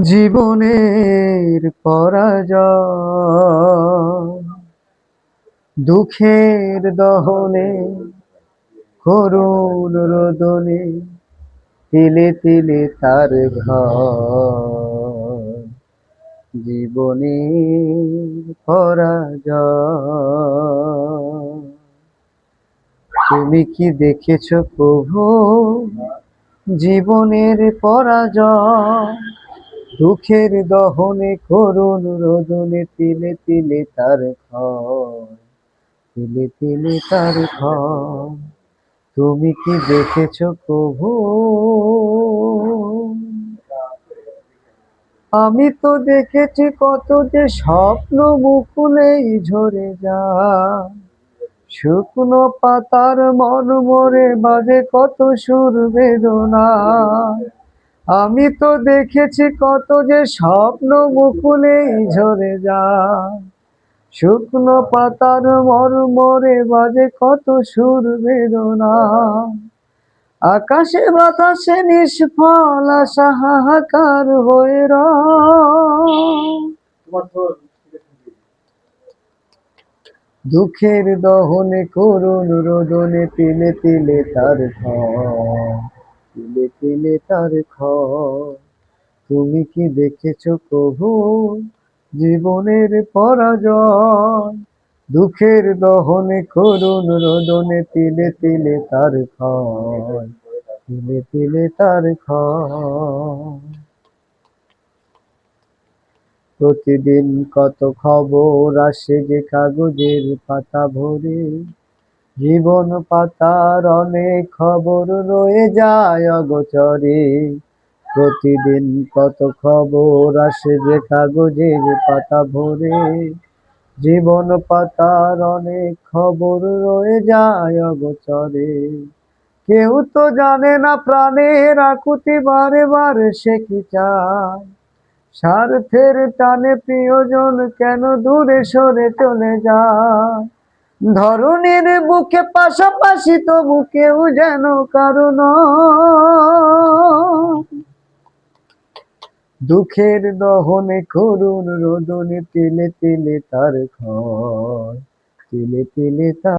জীবনের পরাজয়। দুঃখের দহনে, করুণ রোদনে, তিলে তিলে তার ঘর। জীবনের পরাজয়। তুমি কি দেখেছ প্রভু? জীবনের পরাজয়। দুঃখের দহনে করুণ রোদনে তিলে তিলে তার ঘর তিলে তিলে তার ঘর তুমি কি দেখেছ প্রভু? আমি তো দেখেছি কত যে স্বপ্ন মুকুলেই ঝরে যা শুকনো পাতার মন মরে বাজে কত সুর বেদনা। আমি তো দেখেছি কত যে স্বপ্ন মুকুলেই ঝরে যায়। শুকনো পাতার মর মরে বাজে কত সুর বেদনা। আকাশে বাতাসে নিষ্ফল, আশা হাহাকার হয়ে রয়। দুঃখের দহনে করুণ রোদনে তিলে তিলে তার ঘর তিলে তিলে তার তুমি কি দেখেছ প্রভু? জীবনের পরাজয়। দুঃখের দহনে করুন রোদনে তিলে তিলে তার ঘর তিলে তিলে তার প্রতিদিন কত খবর আসে যে কাগজের পাতা ভরে। জীবন পাতার অনেক খবর রয়ে যায় অগোচরে। প্রতিদিন কত খবর আসে যে কাগজের পাতা ভরে। জীবন পাতার অনেক খবর রয়ে যায় অগোচরে। কেউ তো জানে না প্রাণের আকুতি বারে বারে সে কি চায়। স্বার্থের টানে প্রিয়জন কেন দূরে সরে চলে যায়? ধরনের বুকে পাশাপাশি তো বুকেও যেন কারণ দুঃখের দহনে করুন রোদনে তেলে তেলে তার তেলে তিলে তার